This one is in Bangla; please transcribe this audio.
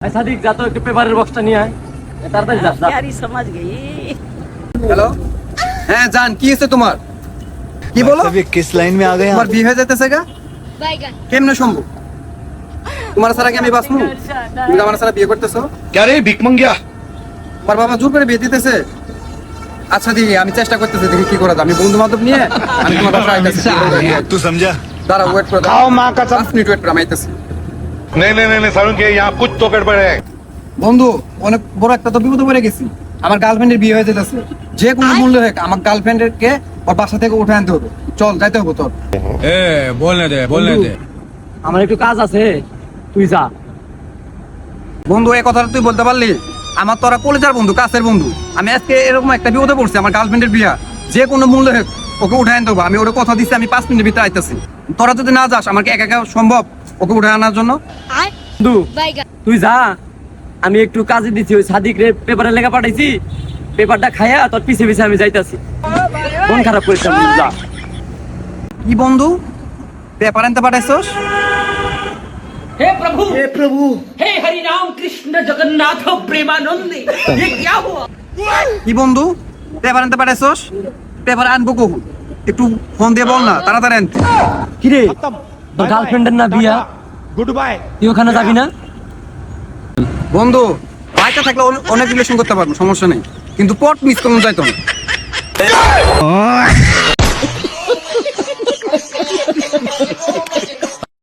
এই সাদিক যা তো একটু পেপারের বক্সটা নিয়ে আয় এ তাড়াতাড়ি যা যা। प्यारी समझ गई হ্যালো হ্যাঁ জান কি হয়েছে তোমার কি বলো अभी किस लाइन में आ गए তোমার आप বিয়ে হয়ে যেতেছে গা বাইগান কেমনে সম্ভব তোমার ছাড়া কি আমি বাঁচবো তুমি তো আমার ছাড়া বিয়ে করতেছো क्या रे भिक मंगिया তোমার বাবা জোর করে বিয়ে দিতেছে আচ্ছা দিদি আমি চেষ্টা করতেছি দেখি কি করা যায় আমি বন্ধু বান্ধব নিয়ে আমি তোমার বাসা আইতেছি तू समझा দাঁড়া ওয়েট করো खाओ माँ का পাঁচ মিনিট ওয়েট করো আমি আইতেছি नहीं नहीं नहीं नहीं सारुण के यहाँ कुछ तो गड़बड़ है বন্ধু অনেক বড় একটা তো বিপদে পড়ে গেছি আমার গার্লফ্রেন্ডের বিয়ে হয়ে যেতেছে যে কোনো মূল্য হোক আমার গার্লফ্রেন্ডের কে ওর বাসা থেকে উঠে আনতে হবে চল যাইতে হবে তোর ए बोलने दे बोलने বন্ধু, दे আমার একটু কাজ আছে তুই যা বন্ধু এই কথাটা তুই বলতে পারলি আমার তোরা কলেজের বন্ধু কাছের বন্ধু আমি আজকে এরকম একটা বিপদে পড়ছি আমার গার্লফ্রেন্ডের বিয়া যে কোনো মূল্য হোক ওকে উঠে আনতে হবে আমি ওর কথা দিচ্ছি আমি পাঁচ মিনিটের ভিতরে আইতেছি তোরা যদি না যাস আমার কি একা একা সম্ভব ওকে উঠে আনার জন্য বন্ধু বাইগান তুই যা আমি একটু কাজে দিচ্ছি ওই সাদিক রে পেপারে লেখা পাঠাইছি পেপারটা খাইয়া তোর পিছে পিছে আমি যাইতাছি মন খারাপ করিস না বন্ধু, যা কি বন্ধু পেপার আনতে পাঠাইছস हे प्रभु हे प्रभु हे हरि राम कृष्ण जगन्नाथ प्रेमानंद ये क्या हुआ কি বন্ধু পেপার আনতে পাঠাইছস পেপার আনবো কখন একটু ফোন দিয়ে বল না তাড়াতাড়ি আনতে কিরে তোর গার্লফ্রেন্ডের না বিয়া? গুড বাই তুই ওখানে যাবি না? বন্ধু বাইটা থাকলে অনেক রিলেশন করতে পারব সমস্যা নেই। কিন্তু পট মিস করুন যাইতো না।